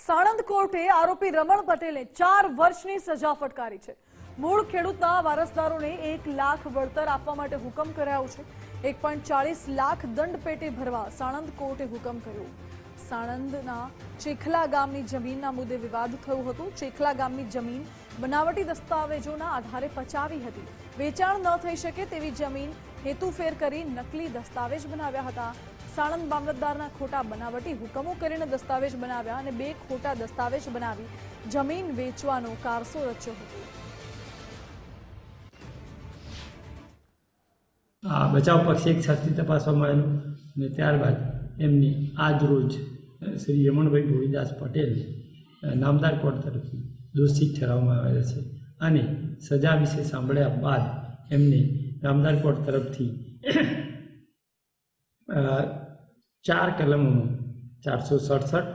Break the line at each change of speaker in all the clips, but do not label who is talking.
સાણંદ કોર્ટે આરોપી રમણ પટેલને ચાર વર્ષની સજા ફટકારી છે. મૂળ ખેડૂતના વારસદારોને એક લાખ વળતર આપવા માટે હુકમ કરાયો છે. એક ચાળીસ લાખ દંડ પેટે ભરવા સાણંદ કોર્ટે હુકમ કર્યો. સાણંદના ચેખલા ગામની જમીનના મુદ્દે વિવાદ થયો હતો. ચેખલા ગામની જમીન બનાવટી દસ્તાવેજોના આધારે પચાવી હતી. વેચાણ ન થઈ શકે તેવી જમીન હેતુફેર કરી નકલી દસ્તાવેજ બનાવ્યા હતા. સાણંદ મામલતદારના ખોટા બનાવટી હુકમો કરીને દસ્તાવેજ બનાવ્યા અને બે ખોટા દસ્તાવેજ બનાવી જમીન વેચવાનો કારસો રચ્યો હતો.
આ બચાવ પક્ષે એક શાસ્ત્રી તપાસવામાં આવેલું અને ત્યારબાદ એમની આજ રોજ શ્રી રમણભાઈ ભોળીદાસ પટેલ નામદાર કોર્ટ તરફથી દોષિત ઠેરવવામાં આવેલા છે. અને સજા વિશે સાંભળ્યા બાદ એમને નામદાર કોર્ટ તરફથી ચાર કલમોમાં, ચારસો સડસઠ,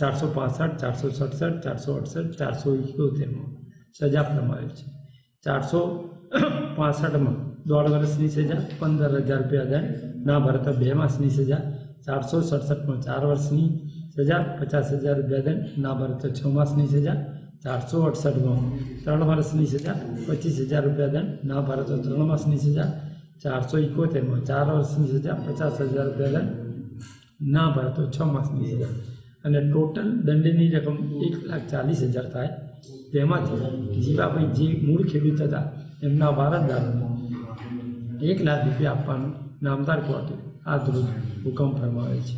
ચારસો પાસઠ, ચારસો સડસઠ, ચારસો અડસઠ, ચારસો ઇકોતેરમાં સજા ફરમાવેલ છે. ચારસો પાસઠમાં દોઢ વર્ષની સજા, પંદર હજાર રૂપિયા દંડ ના ભરતા બે માસની સજા, ચારસો સડસઠમાં ચાર વર્ષની સજા, પચાસ હજાર રૂપિયા દંડ ના ભરતા છ માસની સજા ચારસો અડસઠમાં ત્રણ વર્ષની સજા પચીસ હજાર રૂપિયા દંડ. ના ભરતા ત્રણ માસની સજા ચારસો ઇકોતેરમો. ચાર વર્ષની સજા પચાસ હજાર રૂપિયા દંડ. ના ભરતો છ માસની સજા અને ટોટલ દંડની રકમ એક લાખ ચાલીસ હજાર થાય. તેમાંથી જીવાભાઈ જે મૂળ ખેડૂત હતા, એમના વારસદારોને એક લાખ રૂપિયા આપવાનું નામદાર કોર્ટે આ રોજ હુકમ ફરમાવે છે.